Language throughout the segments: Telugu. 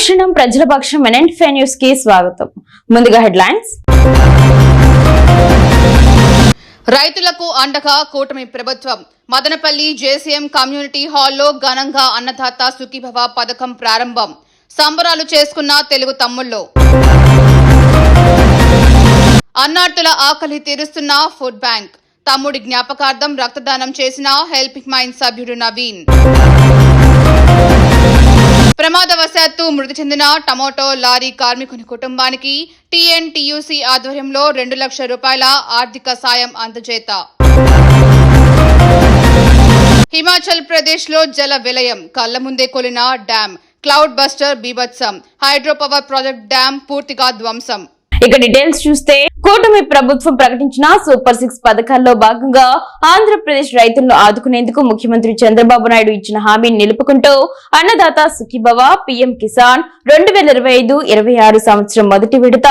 అనుక్షణం ప్రజల పక్షం ఎనెంట్ ఫే న్యూస్కి స్వాగతం. ముందుగా హెడ్లైన్స్. రైతులకు అండగా కూటమి ప్రభుత్వం. మదనపల్లి జేసీఎం కమ్యూనిటీ హాల్లో ఘనంగా అన్నదాత సుఖీభవ పథకం ప్రారంభం. సంబరాలు చేసుకున్న తెలుగు తమ్ముళ్ళు. అన్నార్తుల ఆకలి తీరుస్తున్న ఫుడ్ బ్యాంక్. తమ్ముడి జ్ఞాపకార్థం రక్తదానం చేసిన హెల్పింగ్ మైండ్ సభ్యుడు నవీన్. ప్రమాదవశాత్తు మృతి చెందిన టమోటో లారీ కార్మికుని కుటుంబానికి టీఎన్టీయూసీ ఆధ్వర్యంలో రెండు లక్షల రూపాయల ఆర్థిక సాయం అందజేత. హిమాచల్ ప్రదేశ్లో జల విలయం కళ్ళ ముందే కొలిన డ్యాం. క్లౌడ్ బస్టర్ బీభత్సం. హైడ్రో పవర్ ప్రాజెక్ట్ డ్యాం పూర్తిగా ధ్వంసం. ఇక డీటెయిల్స్ చూస్తే కూటమి ప్రభుత్వం ప్రకటించిన సూపర్ సిక్స్ పథకాల్లో భాగంగా ఆంధ్రప్రదేశ్ రైతులను ఆదుకునేందుకు ముఖ్యమంత్రి చంద్రబాబు నాయుడు ఇచ్చిన హామీని నిలుపుకుంటూ అన్నదాత సుఖీభవ పీఎం కిసాన్ రెండు వేల ఇరవై ఐదు ఇరవై ఆరు సంవత్సరం మొదటి విడత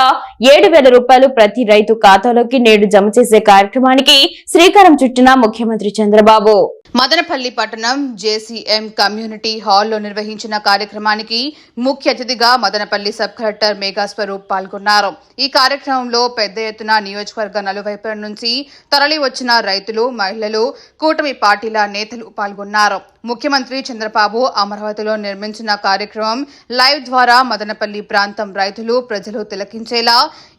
ఏడు వేల రూపాయలు ప్రతి రైతు ఖాతాలోకి నేడు జమ చేసే కార్యక్రమానికి శ్రీకారం చుట్టిన ముఖ్యమంత్రి చంద్రబాబు. మదనపల్లి పట్టణం జేసీఎం కమ్యూనిటీ హాల్లో నిర్వహించిన కార్యక్రమానికి ముఖ్య అతిథిగా మదనపల్లి సబ్ కలెక్టర్ మేఘాస్వరూప్ పాల్గొన్నారు. ఈ కార్యక్రమంలో పెద్ద ఎత్తున నియోజకవర్గ నలువైపుల నుంచి తరలి వచ్చిన రైతులు మహిళలు కూటమి పార్టీల నేతలు పాల్గొన్నారు. ముఖ్యమంత్రి చంద్రబాబు అమరావతిలో నిర్మించిన కార్యక్రమం లైవ్ ద్వారా మదనపల్లి ప్రాంతం రైతులు ప్రజలు తిలకించేలా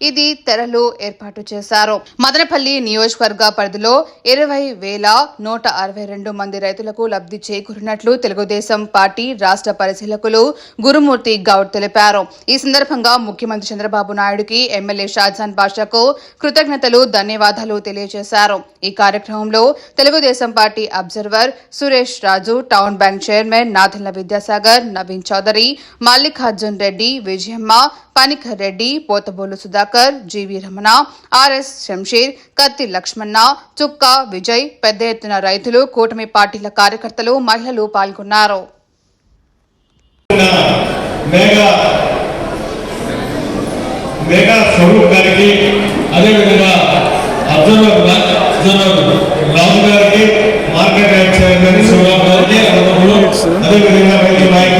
ఇది తెరలు ఏర్పాటు చేశారు. మదనపల్లి నియోజకవర్గ పరిధిలో ఇరవై వేల నూట అరవై రెండు మంది రైతులకు లబ్ధి చేకూరినట్లు తెలుగుదేశం పార్టీ రాష్ట్ర పరిశీలకులు గురుమూర్తి గౌడ్ తెలిపారు. ఈ సందర్భంగా ముఖ్యమంత్రి చంద్రబాబు నాయుడుకి ఎమ్మెల్యే షాజాన్ బాషాకు కృతజ్ఞతలు ధన్యవాదాలు తెలియజేశారు. ఈ కార్యక్రమంలో Telugu Desam party observer Suresh Raju town bank chairman నాథన్ల Vidyasagar Naveen Chowdary Mallikarjun Reddy Vijayamma Panicker Reddy Pothabolu Sudhakar G V Ramana RS Shamsheer కత్తి లక్ష్మణ చుక్క విజయ్ పెద్ద ఎత్తున రైతులు కూటమి పార్టీల కార్యకర్తలు మహిళలు పాల్గొన్నారు. మేఘా స్వరూప్ గారికి అదేవిధంగా అబ్జర్వర్ రాజు గారికి మార్కెట్ యార్డ్ Absolutely.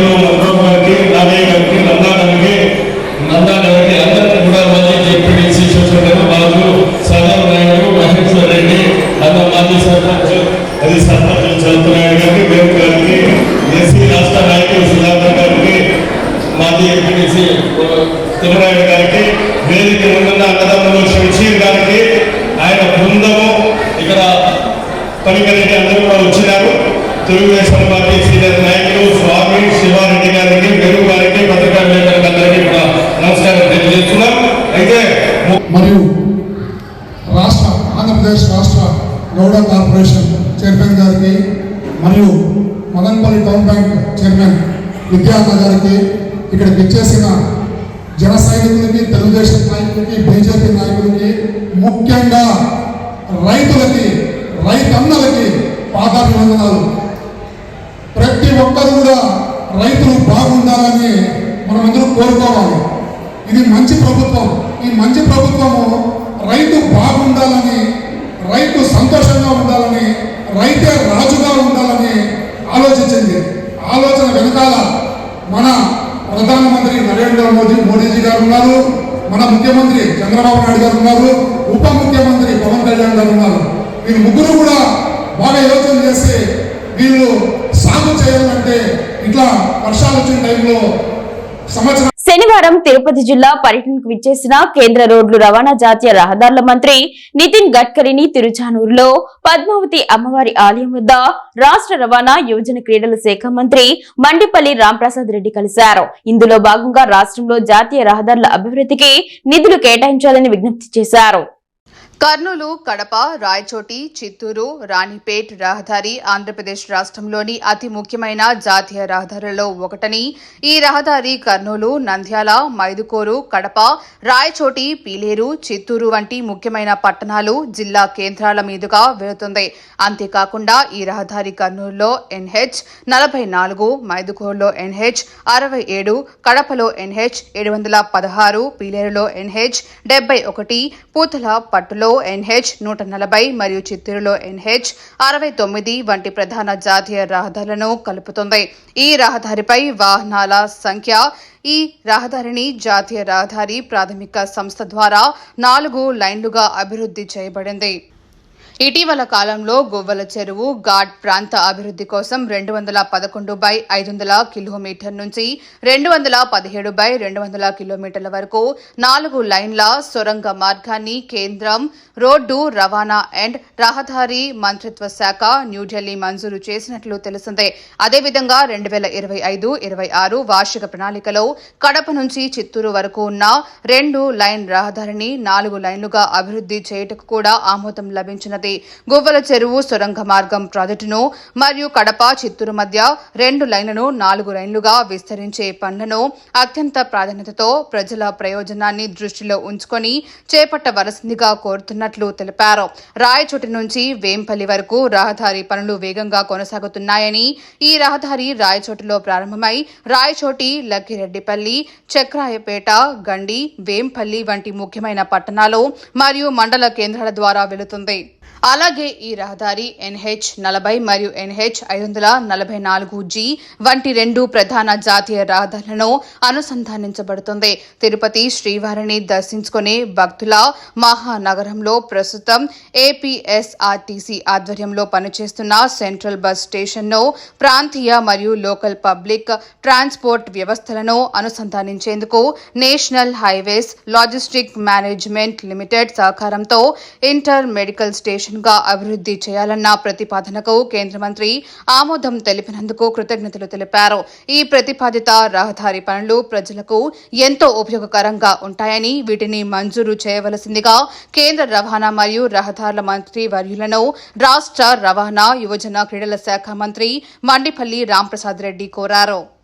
విద్యార్థ గారికి ఇక్కడికి ఇచ్చేసిన జన సైనికులకి తెలుగుదేశం నాయకులకి బీజేపీ నాయకులకి ముఖ్యంగా రైతులకి రైతన్నలకి పాదాభివందనాలు. ప్రతి ఒక్కరు కూడా రైతులు బాగుండాలని మనమందరూ కోరుకోవాలి. ఇది మంచి ప్రభుత్వం. ఈ మంచి ప్రభుత్వము రైతు బాగుండాలని రైతు సంతోషంగా ఉండాలని రైతే రాజుగా ఉండాలని ఆలోచించింది. ఆలోచన వెనకాల మన ప్రధానమంత్రి నరేంద్ర మోదీ మోడీజీ గారు ఉన్నారు. మన ముఖ్యమంత్రి చంద్రబాబు నాయుడు గారు ఉన్నారు. ఉప ముఖ్యమంత్రి పవన్ కళ్యాణ్ గారు ఉన్నారు. వీరు ముగ్గురు కూడా బాగా యోచన చేసి వీళ్ళు సాగు చేయాలంటే ఇట్లా వర్షాలు వచ్చిన టైంలో సంవత్సరం శనివారం తిరుపతి జిల్లా పర్యటనకు విచ్చేసిన కేంద్ర రోడ్లు రవాణా జాతీయ రహదారుల మంత్రి నితిన్ గడ్కరీని తిరుచానూరులో పద్మావతి అమ్మవారి ఆలయం వద్ద రాష్ట్ర రవాణా యువజన క్రీడల శాఖ మంత్రి మండిపల్లి రాంప్రసాద్ రెడ్డి కలిశారు. ఇందులో భాగంగా రాష్ట్రంలో జాతీయ రహదారుల అభివృద్ధికి నిధులు కేటాయించాలని విజ్ఞప్తి చేశారు. కర్నూలు కడప రాయచోటి చిత్తూరు రాణిపేట్ రహదారి ఆంధ్రప్రదేశ్ రాష్ట్రంలోని అతి ముఖ్యమైన జాతీయ రహదారులలో ఒకటని ఈ రహదారి కర్నూలు నంద్యాల మైదుకూరు కడప రాయచోటి పీలేరు చిత్తూరు వంటి ముఖ్యమైన పట్టణాలు జిల్లా కేంద్రాల మీదుగా వెళుతుంది. అంతేకాకుండా ఈ రహదారి కర్నూలులో ఎన్హెచ్ నలభై నాలుగు మైదుకూరులో ఎన్హెచ్ అరవై ఏడు కడపలో ఎన్హెచ్ ఏడు వందల పదహారు పీలేరులో ఎన్హెచ్ డెబ్బై ఒకటి పూతల పట్టులో తిరుపతిలో ఎన్హెచ్ నూట నలభై మరియు చిత్తూరులో ఎన్హెచ్ అరవై తొమ్మిది వంటి ప్రధాన జాతీయ రహదారులను కలుపుతుంది. ఈ రహదారిపై వాహనాల సంఖ్య ఈ రహదారిని జాతీయ రహదారి ప్రాథమిక సంస్థ ద్వారా నాలుగు లైన్లుగా అభివృద్ధి చేయబడింది. ఇటీవల కాలంలో గువ్వల చెరువు ఘాట్ ప్రాంత అభివృద్ధి కోసం రెండు వందల పదకొండు బై ఐదు వందల కిలోమీటర్ నుంచి రెండు వందల పదిహేడు బై రెండు వందల కిలోమీటర్ల వరకు నాలుగు లైన్ల సొరంగ మార్గాన్ని కేంద్రం రోడ్డు రవాణా అండ్ రహదారి మంత్రిత్వ శాఖ న్యూఢిల్లీ మంజూరు చేసినట్లు తెలిసిందే. అదేవిధంగా రెండు వేల ఇరవై ఐదు ఇరవై ఆరు వార్షిక ప్రణాళికలో కడప నుంచి చిత్తూరు వరకు ఉన్న రెండు లైన్ రహదారిని నాలుగు లైన్లుగా అభివృద్ధి చేయుటకు కూడా ఆమోదం లభించినది. గువ్వల చెరువు సొరంగ మార్గం ప్రాజెక్టును మరియు కడప చిత్తూరు మధ్య రెండు లైన్లను నాలుగు లైన్లుగా విస్తరించే పనులను అత్యంత ప్రాధాన్యతతో ప్రజల ప్రయోజనాన్ని దృష్టిలో ఉంచుకొని చేపట్టవలసిందిగా కోరుతున్నట్లు తెలిపారు. రాయచోటి నుంచి వేంపల్లి వరకు రహదారి పనులు వేగంగా కొనసాగుతున్నాయని ఈ రహదారి రాయచోటిలో ప్రారంభమై రాయచోటి లక్కిరెడ్డిపల్లి చక్రాయపేట గండి వేంపల్లి వంటి ముఖ్యమైన పట్టణాలు మరియు మండల కేంద్రాల ద్వారా వెళుతుంది. అలాగే ఈ రహదారి ఎన్హెచ్ నలభై మరియు ఎన్హెచ్ ఐదు వందల నలభై నాలుగు జీ వంటి రెండు ప్రధాన జాతీయ రహదారులను అనుసంధానించబడుతుంది. తిరుపతి శ్రీవారిని దర్శించుకునే భక్తుల మహానగరంలో ప్రస్తుతం ఏపీఎస్ఆర్టీసీ ఆధ్వర్యంలో పనిచేస్తున్న సెంట్రల్ బస్ స్టేషన్ను ప్రాంతీయ మరియు లోకల్ పబ్లిక్ ట్రాన్స్పోర్ట్ వ్యవస్థలను అనుసంధానించేందుకు national highways logistic management limited సహకారంతో ఇంటర్ మెడికల్ స్టేషన్ గా అభివృద్ధి చేయాలన్న ప్రతిపాదనకు కేంద్ర మంత్రి ఆమోదం తెలిపినందుకు కృతజ్ఞతలు తెలిపారు. ఈ ప్రతిపాదిత రహదారి పనులు ప్రజలకు ఎంతో ఉపయోగకరంగా ఉంటాయని వీటిని మంజూరు చేయవలసిందిగా కేంద్ర రవాణా మరియు రహదారుల మంత్రి వర్యులను రాష్ట్ర రవాణా యువజన క్రీడల శాఖ మంత్రి మండిపల్లి రాంప్రసాద్ రెడ్డి కోరారు.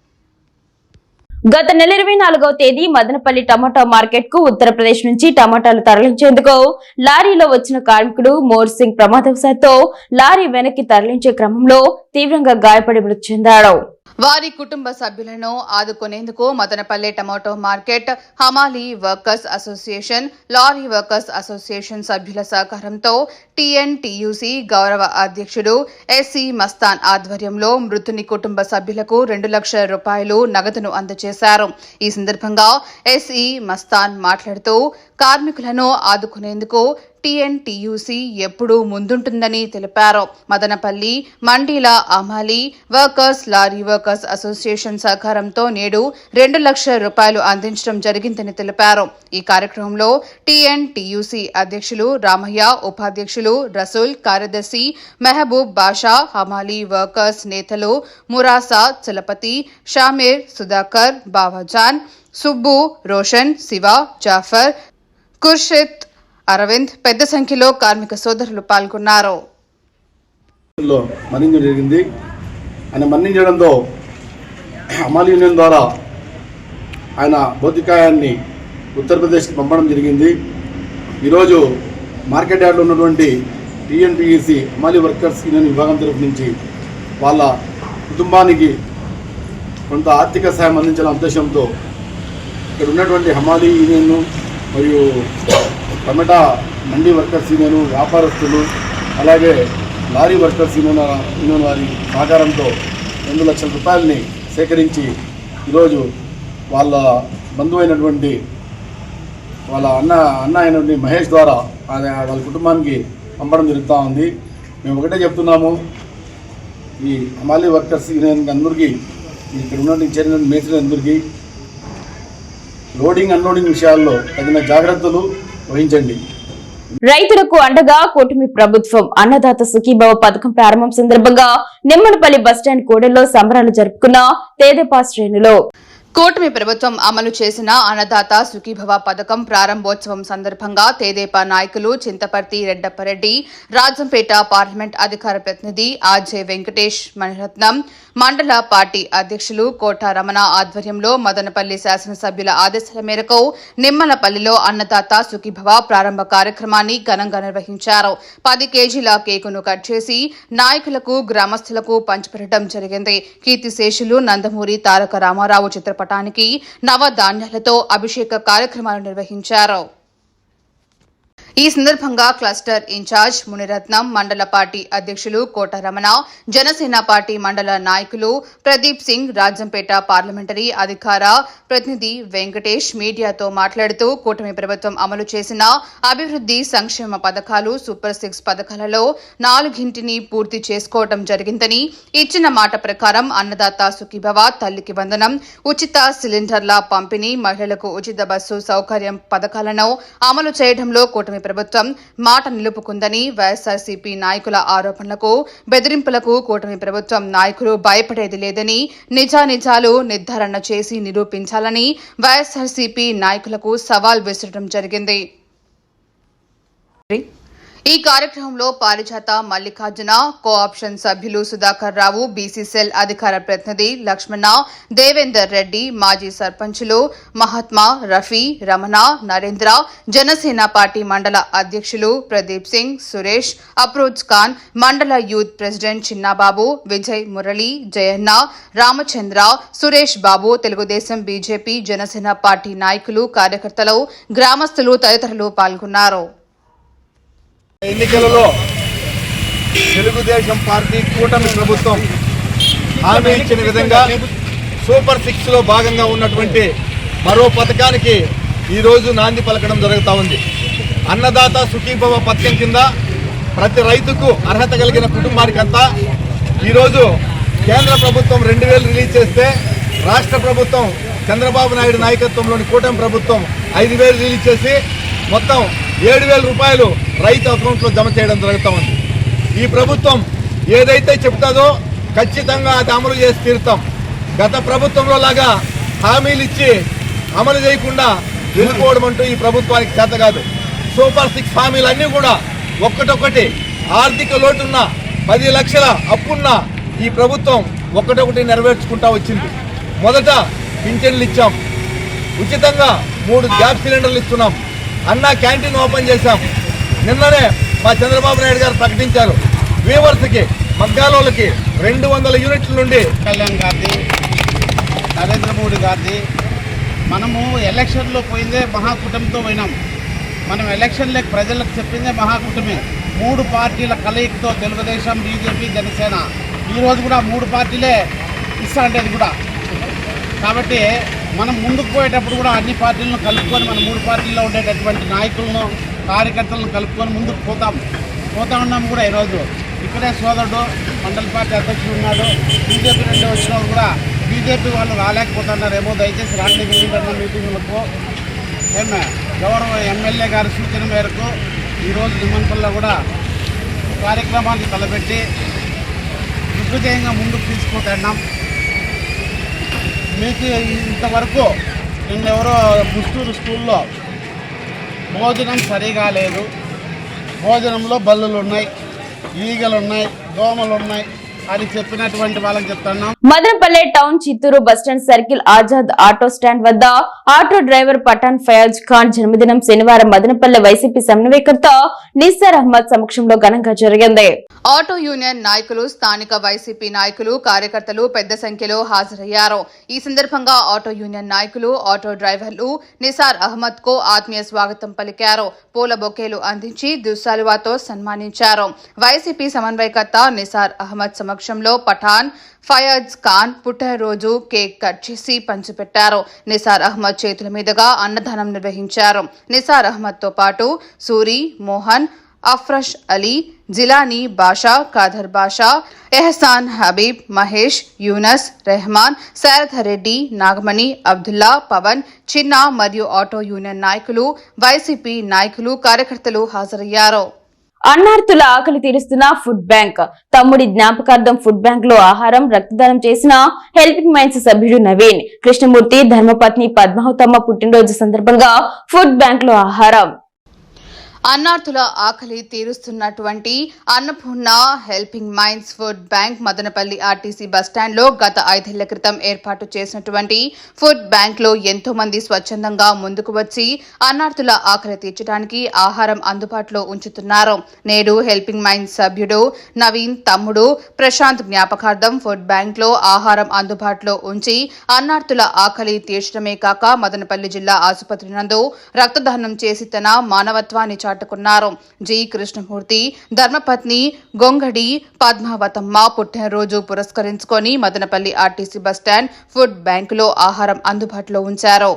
గత నెల ఇరవై నాలుగవ తేదీ మదనపల్లి టమాటా మార్కెట్కు ఉత్తరప్రదేశ్ నుంచి టమాటాలు తరలించేందుకు లారీలో వచ్చిన కార్మికుడు మోర్ సింగ్ ప్రమాదవశాత్తు లారీ వెనక్కి తరలించే క్రమంలో తీవ్రంగా గాయపడి మృతి చెందాడు. వారి కుటుంబ సభ్యులను ఆదుకునేందుకు మదనపల్లె టమాటో మార్కెట్ హమాలీ workers association lorry workers association సభ్యుల సహకారంతో టీఎన్టీయూసీ గౌరవ అధ్యక్షుడు ఎస్సీ మస్తాన్ ఆధ్వర్యంలో మృతుని కుటుంబ సభ్యులకు రెండు లక్షల రూపాయలు నగదును అందజేశారు. ఈ సందర్భంగా ఎస్ఈ మస్తాన్ మాట్లాడుతూ కార్మికులను ఆదుకునేందుకు టీఎన్టీయూసీ ఎప్పుడూ ముందుంటుందని తెలిపారు. మదనపల్లి మండీల అమాలి వర్కర్స్ లారీ వర్కర్స్ అసోసియేషన్ సహకారంతో నేడు రెండు లక్షల రూపాయలు అందించడం జరిగిందని తెలిపారు. ఈ కార్యక్రమంలో టీఎన్టీయూసీ అధ్యక్షులు రామయ్య ఉపాధ్యక్షులు రసూల్ కార్యదర్శి మెహబూబ్ బాషా హమాలీ వర్కర్స్ నేతలు మురాసా చలపతి షామీర్ సుధాకర్ బావాజాన్ సుబ్బు రోషన్ శివ జాఫర్ ఖుర్షిద్ అరవింద్ పెద్ద సంఖ్యలో కార్మిక సోదరులు పాల్గొన్నారు. లో మరణించడం జరిగింది. ఆయన మరణించడంతో అమల్ యూనియన్ ద్వారా ఆయన భౌతికాయాన్ని ఉత్తరప్రదేశ్కి పంపడం జరిగింది. ఈరోజు మార్కెట్ యార్డ్లో ఉన్నటువంటి టీఎన్పిఈసి అమాలి వర్కర్స్ యూనియన్ విభాగం తరఫు నుంచి వాళ్ళ కుటుంబానికి కొంత ఆర్థిక సాయం అందించాలనే ఉద్దేశంతో ఇక్కడ ఉన్నటువంటి హమాలీ యూనియన్ మరియు టమాటా మండీ వర్కర్స్ యూనియన్ వ్యాపారస్తులు అలాగే లారీ వర్కర్స్ యూనియన్ యూనియన్ వారి సహకారంతో రెండు లక్షల రూపాయలని సేకరించి ఈరోజు వాళ్ళ బంధువు అయినటువంటి వాళ్ళ అన్న అన్న అయినటువంటి మహేష్ ద్వారా వాళ్ళ కుటుంబానికి పంపడం జరుగుతూ ఉంది. మేము ఒకటే చెప్తున్నాము ఈ హమాలీ వర్కర్స్ యూనియన్ అందరికీ ఇక్కడ ఉన్నటువంటి చేరిన మేస్త్రులందరికీ లోడింగ్ అన్లోడింగ్ విషయాల్లో తగిన జాగ్రత్తలు వహించండి రైతులకు అండగా కూటమి ప్రభుత్వం అన్నదాత సుఖీభవ పథకం ప్రారంభం సందర్భంగా నిమ్మనపల్లి బస్టాండ్ కూడల్లో సంబరాలు జరుపుకున్న తేదపా శ్రేణులో కూటమి ప్రభుత్వం అమలు చేసిన అన్నదాత సుఖీభవ పథకం ప్రారంభోత్సవం సందర్భంగా తేదేపా నాయకులు చింతపర్తి రెడ్డప్పరెడ్డి రాజంపేట పార్లమెంట్ అధికార ప్రతినిధి ఆర్జే వెంకటేష్ మణిరత్నం మండల పార్టీ అధ్యక్షులు కోట రమణ ఆధ్వర్యంలో మదనపల్లి శాసనసభ్యుల ఆదేశాల మేరకు నిమ్మలపల్లిలో అన్నదాత సుఖీభవ ప్రారంభ కార్యక్రమాన్ని ఘనంగా నిర్వహించారు. పది కేజీల కేకును కట్ చేసి నాయకులకు గ్రామస్తులకు పంచిపెట్టడం జరిగింది. కీర్తిశేషులు నందమూరి తారక రామారావు చిత్రపటం నవ నవధాన్యాలతో అభిషేక కార్యక్రమాలు నిర్వహించారు. ఈ సందర్భంగా క్లస్టర్ ఇన్ఛార్జ్ మునిరత్నం మండల పార్టీ అధ్యక్షులు కోట రమణ జనసేన పార్టీ మండల నాయకులు ప్రదీప్ సింగ్ రాజంపేట పార్లమెంటరీ అధికార ప్రతినిధి వెంకటేష్ మీడియాతో మాట్లాడుతూ కూటమి ప్రభుత్వం అమలు చేసిన అభివృద్ధి సంక్షేమ పథకాలు సూపర్ సిక్స్ పథకాలలో నాలుగింటిని పూర్తి చేసుకోవడం జరిగిందని ఇచ్చిన మాట ప్రకారం అన్నదాత సుఖీభవ తల్లికి వందనం ఉచిత సిలిండర్ల పంపిణీ మహిళలకు ఉచిత బస్సు సౌకర్యం పథకాలను అమలు చేయడంలో కూటమి ప్రభుత్వం మాట నిలుపుకుందని వైఎస్ఆర్సీపీ నాయకుల ఆరోపణలకు బెదిరింపులకు కూటమి ప్రభుత్వం నాయకులు భయపడేది లేదని నిజానిజాలు నిర్ధారణ చేసి నిరూపించాలని వైఎస్ఆర్సీపీ నాయకులకు సవాల్ విసరడం జరిగింది. ఈ కార్యక్రమంలో పారిజాత మల్లికార్జున కోఆప్షన్ సభ్యులు సుధాకర్ రావు బీసీసెల్ అధికార ప్రతినిధి లక్ష్మణ దేవేందర్ రెడ్డి మాజీ సర్పంచులు మహాత్మా రఫీ రమణ నరేంద్ర జనసేన పార్టీ మండల అధ్యక్షులు ప్రదీప్ సింగ్ సురేష్ అప్రోజ్ ఖాన్ మండల youth president Chinnababu Vijay Murali Jayanna Ramachandra Suresh Babu Telugu Desam BJP Jana Sena party నాయకులు కార్యకర్తలు గ్రామస్తులు తదితరులు పాల్గొన్నారు. ఎన్నికలలో తెలుగుదేశం పార్టీ కూటమి ప్రభుత్వం హామీ ఇచ్చిన విధంగా సూపర్ సిక్స్లో భాగంగా ఉన్నటువంటి మరో పథకానికి ఈరోజు నాంది పలకడం జరుగుతూ ఉంది. అన్నదాత సుఖీభవ పథకం కింద ప్రతి రైతుకు అర్హత కలిగిన కుటుంబానికంతా ఈరోజు కేంద్ర ప్రభుత్వం రెండు వేలు రిలీజ్ చేస్తే రాష్ట్ర ప్రభుత్వం చంద్రబాబు నాయుడు నాయకత్వంలోని కూటమి ప్రభుత్వం ఐదు వేలు రిలీజ్ చేసి మొత్తం ఏడు వేల రూపాయలు రైతు అకౌంట్లో జమ చేయడం జరుగుతూ ఉంది. ఈ ప్రభుత్వం ఏదైతే చెప్తాదో ఖచ్చితంగా అది అమలు చేసి తీరుతాం. గత ప్రభుత్వంలో లాగా హామీలు ఇచ్చి అమలు చేయకుండా వెళ్ళిపోవడం అంటూ ఈ ప్రభుత్వానికి చేత కాదు. సూపర్ సిక్స్ హామీలు అన్నీ కూడా ఒక్కటొక్కటి ఆర్థిక లోటున్న పది లక్షల అప్పున్న ఈ ప్రభుత్వం ఒక్కటొకటి నెరవేర్చుకుంటా వచ్చింది. మొదట పింఛన్లు ఇచ్చాం. ఉచితంగా మూడు గ్యాస్ సిలిండర్లు ఇస్తున్నాం. అన్న క్యాంటీన్ ఓపెన్ చేశాం. నిన్ననే మా చంద్రబాబు నాయుడు గారు ప్రకటించారు. వీవర్స్కి మగ్గాలోళ్ళకి రెండు వందల యూనిట్ల నుండి కళ్యాణ్ గారిది నరేంద్ర మోడీ గారిది మనము ఎలక్షన్లో పోయిందే మహాకూటమితో పోయినాం. మనం ఎలక్షన్లకు ప్రజలకు చెప్పిందే మహాకూటమి. మూడు పార్టీల కలయికతో తెలుగుదేశం బీజేపీ జనసేన. ఈరోజు కూడా మూడు పార్టీలే ఇస్తా అంటే కూడా. కాబట్టి మనం ముందుకు పోయేటప్పుడు కూడా అన్ని పార్టీలను కలుపుకొని మన మూడు పార్టీల్లో ఉండేటటువంటి నాయకులను కార్యకర్తలను కలుపుకొని ముందుకు పోతాం. పోతా ఉన్నాం కూడా ఈరోజు. ఇక్కడే సోదరుడు మండల పార్టీ అధ్యక్షుడు ఉన్నాడు. బీజేపీ నుండి వచ్చిన కూడా బీజేపీ వాళ్ళు రాలేకపోతున్నారేమో దయచేసి రాండి మీటింగ్ మీటింగులకు ఏమే గౌరవ ఎమ్మెల్యే గారి సూచన మేరకు ఈరోజు నిమంత్రంలో కూడా కార్యక్రమాన్ని తలపెట్టి దిగ్విజయంగా ముందుకు తీసుకుపోతున్నాం మీకు ఇంతవరకు నిన్నెవరో ముస్తూరు స్కూల్లో భోజనం సరిగా లేదు. భోజనంలో బల్లులు ఉన్నాయి ఈగలు ఉన్నాయి దోమలు ఉన్నాయి అని చెప్పినటువంటి వాళ్ళకి చెప్తున్నాం. Madanapalle town Chittoor bus stand circle Azad auto stand వద్ద ఆటో డ్రైవర్ పఠాన్ ఫయాజ్ ఖాన్ జన్మదినం శనివారం మదనపల్లె వైసీపీ సమన్వయకర్త నిస్సార్ అహ్మద్ సమక్షంలో ఘనంగా జరిగింది. ఆటో యూనియన్ నాయకులు స్థానిక వైసీపీ నాయకులు కార్యకర్తలు పెద్ద సంఖ్యలో హాజరయ్యారు. ఈ సందర్భంగా ఆటో యూనియన్ నాయకులు ఆటో డ్రైవర్లు నిసార్ అహ్మద్కు ఆత్మీయ స్వాగతం పలికారు. పూల బొకేలు అందించి దుస్సాలువాతో సన్మానించారు. వైసీపీ సమన్వయకర్త నిసార్ అహ్మద్ సమక్షంలో పఠాన్ ఫయాజ్ ఖాన్ పుట్టినరోజు కేక్ కట్ చేసి పంచిపెట్టారు. నిసార్ అహ్మద్ చేతుల మీదుగా అన్నదానం నిర్వహించారు. నిసార్ అహ్మద్తో పాటు సూరి మోహన్ అఫ్రష్ అలీ జిలానీ బాషా ఖాదర్ బాషా ఎహసాన్ హబీబ్ మహేష్ యూనస్ రెహమాన్ శారథ రెడ్డి నాగమణి అబ్దుల్లా పవన్ చిన్న మరియు ఆటో యూనియన్ నాయకులు వైసీపీ నాయకులు కార్యకర్తలు హాజరయ్యారు. అన్నార్తుల ఆకలి తీరుస్తున్న ఫుడ్ బ్యాంక్. తమ్ముడి జ్ఞాపకార్థం ఫుడ్ బ్యాంక్లో ఆహారం రక్తదానం చేసిన హెల్పింగ్ మైండ్స్ సభ్యుడు నవీన్. కృష్ణమూర్తి ధర్మపత్ని పద్మావతమ్మ పుట్టినరోజు సందర్భంగా ఫుడ్ బ్యాంక్లో ఆహారం. అన్నార్థుల ఆకలి తీరుస్తున్నటువంటి Annapurna helping minds food bank Madanapalli RTC బస్టాండ్లో గత ఐదేళ్ళ క్రితం ఏర్పాటు చేసినటువంటి ఫుడ్ బ్యాంక్లో ఎంతో మంది స్వచ్ఛందంగా ముందుకు వచ్చి అన్నార్థుల ఆకలి తీర్చడానికి ఆహారం అందుబాటులో ఉంచుతున్నారు. నేడు హెల్పింగ్ మైండ్స్ సభ్యుడు నవీన్ తమ్ముడు ప్రశాంత్ జ్ఞాపకార్థం ఫుడ్ బ్యాంక్లో ఆహారం అందుబాటులో ఉంచి అన్నార్థుల ఆకలి తీర్చడమే కాక మదనపల్లి జిల్లా ఆసుపత్రి నందు రక్తదానం చేసి తన మానవత్వాన్ని చాటు చాటుకున్నారు జి. కృష్ణమూర్తి ధర్మపత్ని గొంగడి పద్మావతమ్మ పుట్టినరోజు పురస్కరించుకొని మదనపల్లి ఆర్టీసీ బస్టాండ్ ఫుడ్ బ్యాంకులో ఆహారం అందుబాటులో ఉంచారు.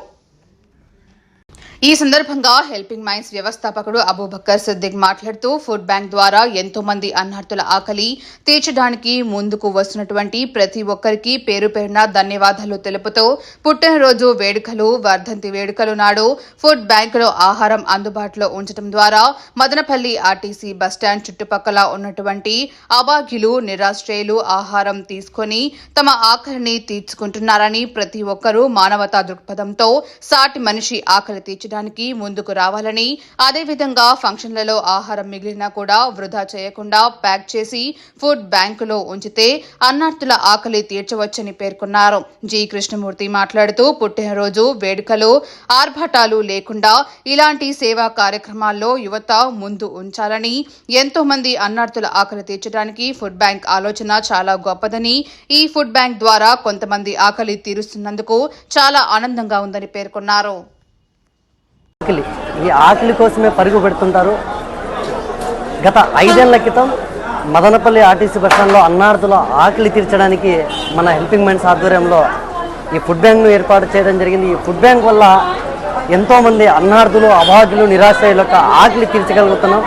ఈ సందర్భంగా హెల్పింగ్ మైన్స్ వ్యవస్థాపకుడు అబూబక్కర్ సిద్దిక్ మాట్లాడుతూ ఫుడ్ బ్యాంక్ ద్వారా ఎంతో మంది అన్నార్థుల ఆకలి తీర్చడానికి ముందుకు వస్తున్నటువంటి ప్రతి ఒక్కరికి పేరు పేరున ధన్యవాదాలు తెలుపుతూ పుట్టినరోజు వేడుకలు వర్ధంతి వేడుకలు నాడు ఫుడ్ బ్యాంకులో ఆహారం అందుబాటులో ఉంచడం ద్వారా మదనపల్లి ఆర్టీసీ బస్టాండ్ చుట్టుపక్కల ఉన్నటువంటి అభాగ్యులు నిరాశ్రయులు ఆహారం తీసుకొని తమ ఆకలిని తీర్చుకుంటున్నారని ప్రతి ఒక్కరూ మానవతా దృక్పథంతో సాటి మనిషి ఆకలి తీర్చడానికి ముందుకు రావాలని అదేవిధంగా ఫంక్షన్లలో ఆహారం మిగిలినా కూడా వృధా చేయకుండా ప్యాక్ చేసి ఫుడ్ బ్యాంకులో ఉంచితే అన్నార్థుల ఆకలి తీర్చవచ్చని పేర్కొన్నారు. జి. కృష్ణమూర్తి మాట్లాడుతూ పుట్టినరోజు వేడుకలు ఆర్భాటాలు లేకుండా ఇలాంటి సేవా కార్యక్రమాల్లో యువత ముందు ఉంచాలని ఎంతో మంది అన్నార్థుల ఆకలి తీర్చడానికి ఫుడ్ బ్యాంక్ ఆలోచన చాలా గొప్పదని ఈ ఫుడ్ బ్యాంక్ ద్వారా కొంతమంది ఆకలి తీరుస్తున్నందుకు చాలా ఆనందంగా ఉందని పేర్కొన్నారు. ఆకలి. ఈ ఆకలి కోసమే పరుగు పెడుతుంటారు. గత ఐదేళ్ళ క్రితం మదనపల్లి ఆర్టీసీ బస్టాండ్లో అన్నార్థుల ఆకలి తీర్చడానికి మన హెల్పింగ్ మైండ్స్ ఆధ్వర్యంలో ఈ ఫుడ్ బ్యాంక్ను ఏర్పాటు చేయడం జరిగింది. ఈ ఫుడ్ బ్యాంక్ వల్ల ఎంతోమంది అన్నార్థులు అభాగ్యులు నిరాశ్రయుల యొక్క ఆకలి తీర్చగలుగుతున్నాం.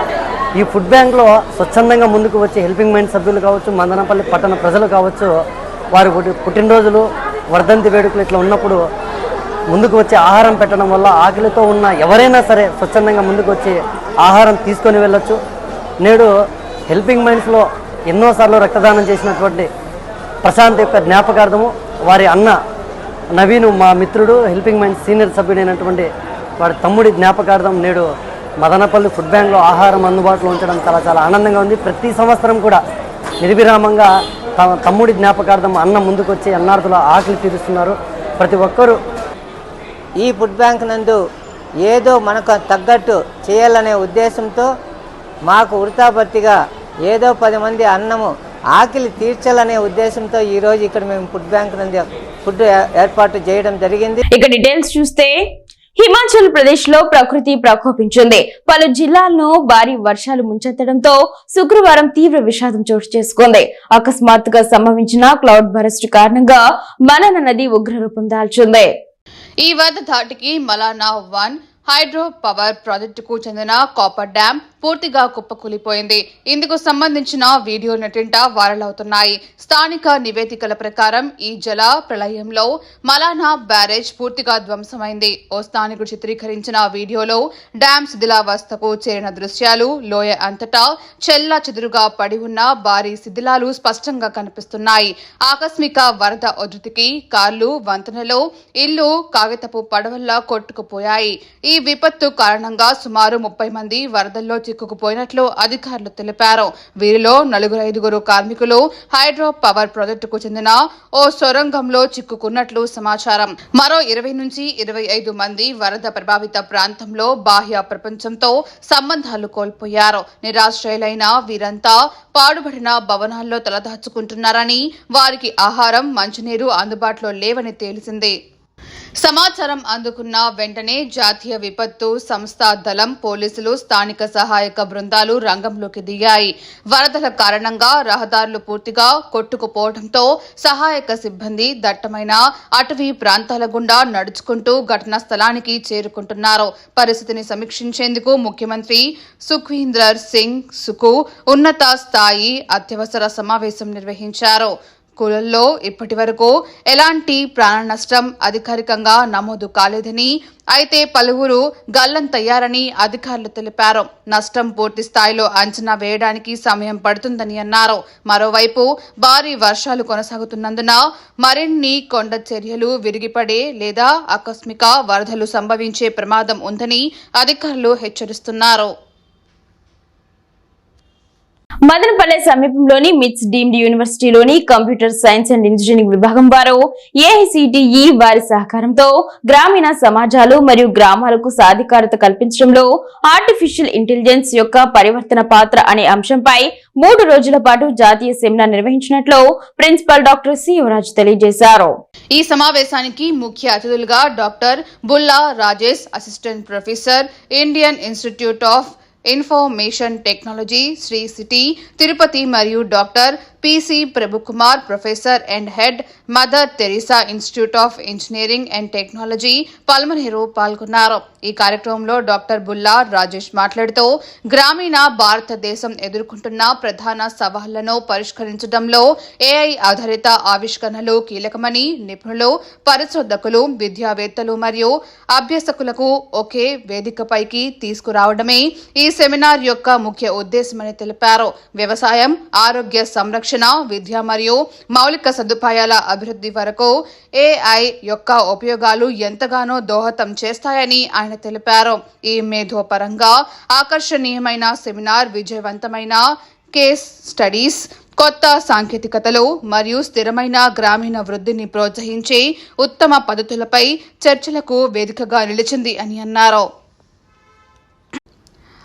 ఈ ఫుడ్ బ్యాంక్లో స్వచ్ఛందంగా ముందుకు వచ్చి హెల్పింగ్ మైండ్ సభ్యులు కావచ్చు మదనపల్లి పట్టణ ప్రజలు కావచ్చు వారి పుట్టినరోజులు వర్ధంతి వేడుకలు ఇట్లా ఉన్నప్పుడు ముందుకు వచ్చి ఆహారం పెట్టడం వల్ల ఆకలితో ఉన్న ఎవరైనా సరే స్వచ్ఛందంగా ముందుకు వచ్చి ఆహారం తీసుకొని వెళ్ళొచ్చు. నేడు హెల్పింగ్ మైండ్స్లో ఎన్నోసార్లు రక్తదానం చేసినటువంటి ప్రశాంత్ యొక్క జ్ఞాపకార్థము వారి అన్న నవీను మా మిత్రుడు హెల్పింగ్ మైండ్స్ సీనియర్ సభ్యుడైనటువంటి వాడి తమ్ముడి జ్ఞాపకార్థం నేడు మదనపల్లి ఫుడ్ బ్యాంక్లో ఆహారం అందుబాటులో ఉంచడం చాలా చాలా ఆనందంగా ఉంది. ప్రతి సంవత్సరం కూడా నిర్విరామంగా తమ తమ్ముడి జ్ఞాపకార్థం అన్న ముందుకొచ్చి అన్నార్థుల ఆకలి తీరుస్తున్నారు. ప్రతి ఒక్కరూ ఈ ఫుడ్ బ్యాంక్ నందు ఏదో మనకు తగ్గట్టు చేయాలనే ఉద్దేశంతో మాకు వృతాభర్తిగా ఏదో పది మంది అన్నము ఆకలి తీర్చాలనే ఉద్దేశంతో ఈ రోజు ఇక్కడ మేము ఫుడ్ బ్యాంక్ నందు ఫుడ్ ఏ- ఏర్పాటు చేయడం జరిగింది. ఇక డీటెయిల్స్ చూస్తే హిమాచల్ ప్రదేశ్లో ప్రకృతి ప్రకోపించింది. పలు జిల్లాలను భారీ వర్షాలు ముంచెత్తడంతో శుక్రవారం తీవ్ర విషాదం చోటు చేసుకుంది. అకస్మాత్తుగా సంభవించిన క్లౌడ్ బరస్ట్ కారణంగా మలన నది ఉగ్రరూపం దాల్చింది. ఈ వరద ధాటికి మలానా వన్ హైడ్రో పవర్ ప్రాజెక్టుకు చెందిన కాపర్ డ్యాం పూర్తిగా కుప్పకూలిపోయింది. ఇందుకు సంబంధించిన వీడియో నటింట వైరల్ అవుతున్నాయి. స్థానిక నివేదికల ప్రకారం ఈ జల ప్రళయంలో మలానా బ్యారేజ్ పూర్తిగా ధ్వంసమైంది. ఓ స్థానికుడు చిత్రీకరించిన వీడియోలో డ్యామ్ శిథిలావస్థకు చేరిన దృశ్యాలు లోయ అంతటా చెల్లా చెదురుగా పడి ఉన్న భారీ శిథిలాలు స్పష్టంగా కనిపిస్తున్నాయి. ఆకస్మిక వరద ఉధృతికి కార్లు వంతెనలో ఇల్లు కాగితపు పడవల్లా కొట్టుకుపోయాయి. ఈ విపత్తు కారణంగా సుమారు ముప్పై మంది వరదల్లో చిక్కుకుపోయినట్లు అధికారులు తెలిపారు. వీరిలో నలుగురు ఐదుగురు కార్మికులు హైడ్రో పవర్ ప్రాజెక్టుకు చెందిన ఓ సొరంగంలో చిక్కుకున్నట్లు సమాచారం. మరో ఇరవై నుంచి ఇరవై ఐదు మంది వరద ప్రభావిత ప్రాంతంలో బాహ్య ప్రపంచంతో సంబంధాలు కోల్పోయారు. నిరాశ్రయులైన వీరంతా పాడుబడిన భవనాల్లో తలదాచుకుంటున్నారని వారికి ఆహారం మంచినీరు అందుబాటులో లేవని తేలిసింది. సమాచారం అందుకున్న వెంటనే జాతీయ విపత్తు సంస్థ దళం పోలీసులు స్థానిక సహాయక బృందాలు రంగంలోకి దిగాయి. వరదల కారణంగా రహదారులు పూర్తిగా కొట్టుకుపోవడంతో సహాయక సిబ్బంది దట్టమైన అటవీ ప్రాంతాల గుండా నడుచుకుంటూ ఘటనా స్థలానికి చేరుకుంటున్నారు. పరిస్థితిని సమీక్షించేందుకు ముఖ్యమంత్రి సుఖ్వీందర్ సింగ్ సుకు ఉన్నత స్థాయి అత్యవసర సమావేశం నిర్వహించారు. కూలల్లో ఇప్పటి వరకు ఎలాంటి ప్రాణ నష్టం అధికారికంగా నమోదు కాలేదని అయితే పలువురు గల్లంతయ్యారని అధికారులు తెలిపారు. నష్టం పూర్తి స్థాయిలో అంచనా వేయడానికి సమయం పడుతుందని అన్నారు. మరోవైపు భారీ వర్షాలు కొనసాగుతున్నందున మరిన్ని కొండ చర్యలు విరిగిపడే లేదా ఆకస్మిక వరదలు సంభవించే ప్రమాదం ఉందని అధికారులు హెచ్చరిస్తున్నారు. మదనపల్లె సమీపంలోని మిట్స్ డీమ్డ్ యూనివర్సిటీలోని కంప్యూటర్ సైన్స్ అండ్ ఇంజనీరింగ్ విభాగం వారు ఏఐసిటిఈ వారి సహకారంతో గ్రామీణ సమాజాలు మరియు గ్రామాలకు సాధికారత కల్పించడంలో ఆర్టిఫిషియల్ ఇంటెలిజెన్స్ యొక్క పరివర్తన పాత్ర అనే అంశంపై మూడు రోజుల పాటు జాతీయ సెమినార్ నిర్వహించినట్లు ప్రిన్సిపల్ డాక్టర్ సి యువరాజ్ తెలియజేశారు. ఈ సమావేశానికి ముఖ్య అతిథులుగా doctor Bulla Rajesh assistant professor Indian institute of information technology Sri city Tirupati మరియు doctor PC Prabhukumar professor and head Mother Teresa institute of engineering and technology Palamaneru పాల్గొన్నారు. ఈ కార్యక్రమంలో డాక్టర్ బుల్లా రాజేష్ మాట్లాడుతూ గ్రామీణ భారతదేశం ఎదుర్కొంటున్న ప్రధాన సవాళ్ళను పరిష్కరించడంలో ఏఐ ఆధారిత ఆవిష్కరణలు కీలకమని నిపుణులు పరిశోధకులు విద్యావేత్తలు మరియు అభ్యసకులకు ఒకే వేదికపైకి తీసుకురావడమే ఈ సెమినార్ యొక్క ముఖ్య ఉద్దేశమని తెలిపారు. వ్యవసాయం ఆరోగ్య సంరక్షణ శిక్షణ విద్య మరియు మౌలిక సదుపాయాల అభివృద్ధి వరకు ఏఐ యొక్క ఉపయోగాలు ఎంతగానో దోహదం చేస్తాయని ఆయన తెలిపారు. ఈ మేధోపరంగా ఆకర్షణీయమైన సెమినార్ విజయవంతమైన కేస్ స్టడీస్ కొత్త సాంకేతికతలు మరియు స్థిరమైన గ్రామీణ వృద్ధిని ప్రోత్సహించే ఉత్తమ పద్ధతులపై చర్చలకు వేదికగా నిలిచింది అని అన్నారు.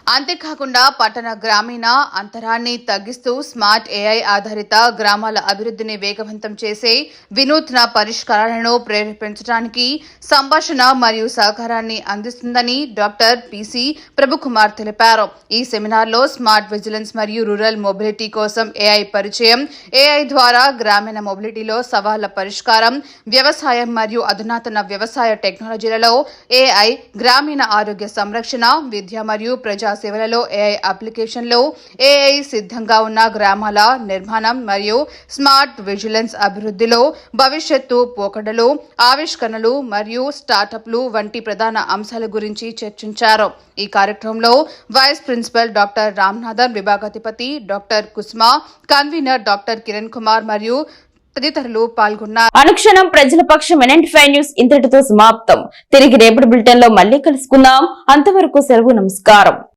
అంతేకాకుండా పట్టణ గ్రామీణ అంతరాన్ని తగ్గిస్తూ స్మార్ట్ ఏఐ ఆధారిత గ్రామాల అభివృద్ధిని వేగవంతం చేసే వినూత్న పరిష్కారాలను ప్రేరేపించడానికి సంభాషణ మరియు సహకారాన్ని అందిస్తుందని డాక్టర్ పిసి ప్రభుకుమార్ తెలిపారు. ఈ సెమినార్లో స్మార్ట్ విజిలెన్స్ మరియు రూరల్ మొబిలిటీ కోసం ఏఐ పరిచయం ఏఐ ద్వారా గ్రామీణ మొబిలిటీలో సవాళ్ళ పరిష్కారం వ్యవసాయం మరియు అధునాతన వ్యవసాయ టెక్నాలజీలలో ఏఐ గ్రామీణ ఆరోగ్య సంరక్షణ విద్య మరియు ప్రజా సేవలలో ఏఐ అప్లికేషన్లు ఏఐ సిద్ధంగా ఉన్న గ్రామాల నిర్మాణం మరియు స్మార్ట్ విజిలెన్స్ అభివృద్ధిలో భవిష్యత్తు పోకడలు ఆవిష్కరణలు మరియు స్టార్టప్లు వంటి ప్రధాన అంశాల గురించి చర్చించారు. ఈ కార్యక్రమంలో vice principal doctor Ramnathan విభాగాధిపతి doctor Kusma convener doctor Kiran Kumar మరియు తదితరులు పాల్గొన్నారు. అనుక్షణం ప్రజల పక్షం ఎన్ఎంటీ ఫైవ్ న్యూస్ ఇంతటితో సమాప్తం. తిరిగి రేపటి బులెటిన్లో మళ్ళీ కలుసుకుందాం. అంతవరకు సెలవు నమస్కారం.